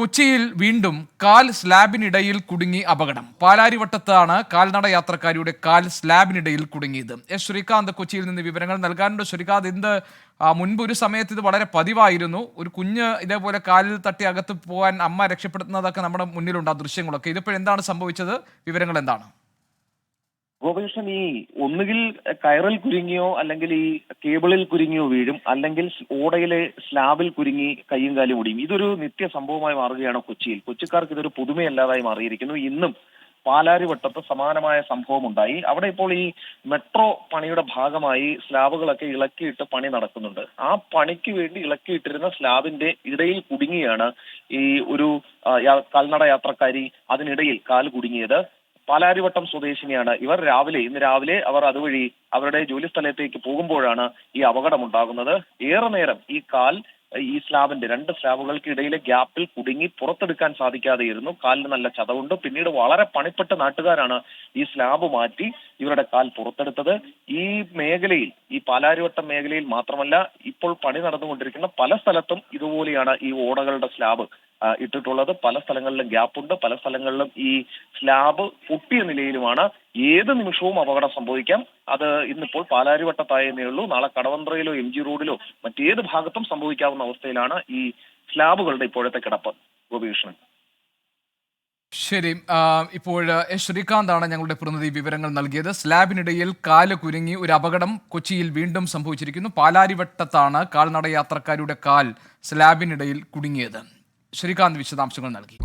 കൊച്ചിയിൽ വീണ്ടും കാൽ സ്ലാബിനിടയിൽ കുടുങ്ങി അപകടം. പാലാരിവട്ടത്താണ് കാൽനട യാത്രക്കാരിയുടെ കാൽ സ്ലാബിനിടയിൽ കുടുങ്ങിയത്. എസ് ശ്രീകാന്ത് കൊച്ചിയിൽ നിന്ന് വിവരങ്ങൾ നൽകാനുണ്ട്. ശ്രീകാന്ത് എന്ത് മുൻപ് ഒരു സമയത്ത് ഇത് വളരെ പതിവായിരുന്നു. ഒരു കുഞ്ഞ് ഇതേപോലെ കാലിൽ തട്ടി അകത്ത് പോകാൻ അമ്മ രക്ഷപ്പെടുത്തുന്നതൊക്കെ നമ്മുടെ മുന്നിലുണ്ട്. ആ ദൃശ്യങ്ങളൊക്കെ. ഇതിപ്പോഴെന്താണ് സംഭവിച്ചത്? വിവരങ്ങൾ എന്താണ്? ഗോപകൃഷ്ണൻ ഈ ഒന്നുകിൽ കയറിൽ കുരുങ്ങിയോ അല്ലെങ്കിൽ ഈ കേബിളിൽ കുരുങ്ങിയോ വീഴും അല്ലെങ്കിൽ ഓടയിലെ സ്ലാബിൽ കുരുങ്ങി കയ്യും കാലും ഒടിയും ഇതൊരു നിത്യ സംഭവമായി മാറുകയാണ് കൊച്ചിയിൽ. കൊച്ചിക്കാർക്ക് ഇതൊരു പുതുമയല്ലാതായി മാറിയിരിക്കുന്നു. ഇന്നും പാലാരിവട്ടത്ത് സമാനമായ സംഭവം ഉണ്ടായി അവിടെ ഇപ്പോൾ ഈ മെട്രോ പണിയുടെ ഭാഗമായി സ്ലാബുകളൊക്കെ ഇളക്കിയിട്ട് പണി നടക്കുന്നുണ്ട്. ആ പണിക്ക് വേണ്ടി ഇളക്കിയിട്ടിരുന്ന സ്ലാബിന്റെ ഇടയിൽ കുടുങ്ങിയാണ് ഈ ഒരു കാൽനട യാത്രക്കാരി അതിനിടയിൽ കാൽ കുടുങ്ങിയത്. പാലാരിവട്ടം സ്വദേശിനിയാണ്. ഇവർ രാവിലെ ഇന്ന് രാവിലെ അവർ അതുവഴി അവരുടെ ജോലി സ്ഥലത്തേക്ക് പോകുമ്പോഴാണ് ഈ അപകടമുണ്ടാകുന്നത്. ഏറെ നേരം ഈ കാൽ ഈ സ്ലാബിന്റെ രണ്ട് സ്ലാബുകൾക്ക് ഇടയിലെ ഗ്യാപ്പിൽ കുടുങ്ങി പുറത്തെടുക്കാൻ സാധിക്കാതെയിരുന്നു. കാലിന് നല്ല ചതവുണ്ട്. പിന്നീട് വളരെ പണിപ്പെട്ട നാട്ടുകാരാണ് ഈ സ്ലാബ് മാറ്റി ഇവരുടെ കാൽ പുറത്തെടുത്തത്. ഈ മേഖലയിൽ ഈ പാലാരിവട്ടം മേഖലയിൽ മാത്രമല്ല ഇപ്പോൾ പണി നടന്നുകൊണ്ടിരിക്കുന്ന പല സ്ഥലത്തും ഇതുപോലെയാണ് ഈ ഓടകളുടെ സ്ലാബ് ഇട്ടിട്ടുള്ളത്. പല സ്ഥലങ്ങളിലും ഗ്യാപ്പുണ്ട് പല സ്ഥലങ്ങളിലും ഈ സ്ലാബ് പൊട്ടിയ നിലയിലുമാണ്. ഏത് നിമിഷവും അപകടം സംഭവിക്കാം. അത് ഇന്നിപ്പോൾ പാലാരിവട്ടത്തായെന്നേ ഉള്ളൂ. നാളെ കടവന്ത്രയിലോ എം ജി റോഡിലോ മറ്റേത് ഭാഗത്തും സംഭവിക്കാവുന്ന അവസ്ഥയിലാണ് ഈ സ്ലാബുകളുടെ ഇപ്പോഴത്തെ കിടപ്പ്. ഗോപികൃഷ്ണൻ. ശരി. ഇപ്പോൾ ശ്രീകാന്താണ് ഞങ്ങളുടെ പ്രതിനിധി വിവരങ്ങൾ നൽകിയത്. സ്ലാബിനിടയിൽ കാൽ കുരുങ്ങി ഒരു അപകടം കൊച്ചിയിൽ വീണ്ടും സംഭവിച്ചിരിക്കുന്നു. പാലാരിവട്ടത്താണ് കാൽനട യാത്രക്കാരുടെ കാൽ സ്ലാബിനിടയിൽ കുടുങ്ങിയത്. ശ്രീകാന്ത് വിശദാംശങ്ങൾ നൽകി.